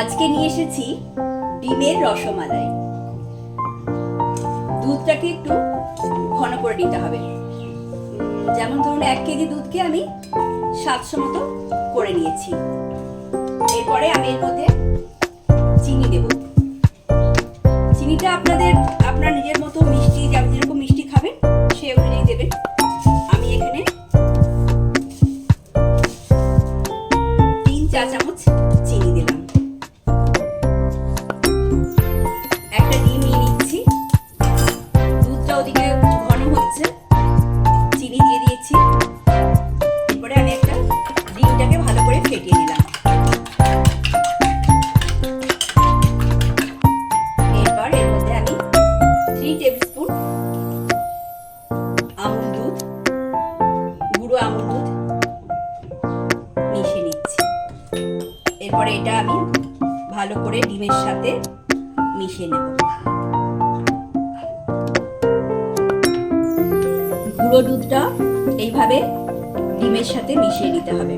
আজকে নিয়ে এসেছি ডিমের রসমালাই। দুধটাকে একটু ঘন করে নিতে হবে। যেমন ধরুন, এক কেজি দুধকে আমি সাতশো মতো করে নিয়েছি। এরপরে আমি এর মধ্যে চিনি দেব। চিনিটা আপনাদের, আপনার নিজের এরপরে এটা আমি ভালো করে ডিমের সাথে মিশিয়ে নেব। গুঁড়ো দুধটা এইভাবে ডিমের সাথে মিশিয়ে নিতে হবে।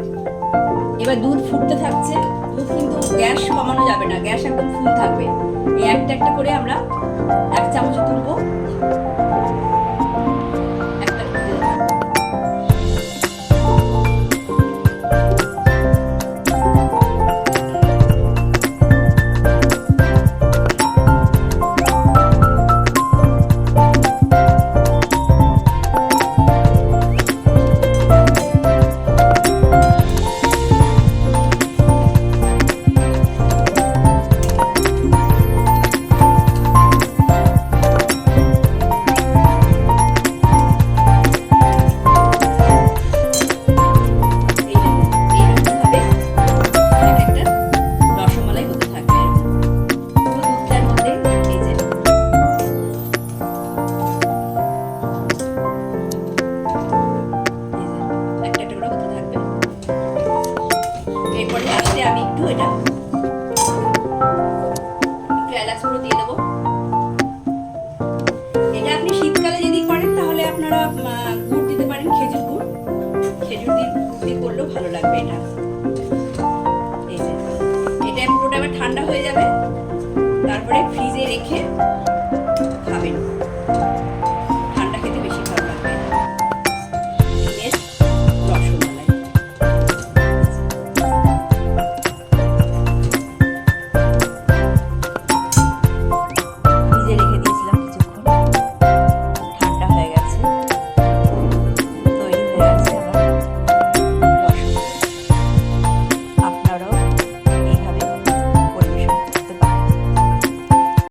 এবার দুধ ফুটতে থাকছে, দুধ কিন্তু গ্যাস কমানো যাবে না, গ্যাস একদম ফুল থাকবে। এই একটা একটা করে আমরা এটা। আপনি শীতকালে করেন, তাহলে আপনারা দিতে পারেন, খেজুর খেজুর দিয়ে ভালো লাগবে এটা। আবার ঠান্ডা হয়ে যাবে। তারপরে ফ্রিজে রেখে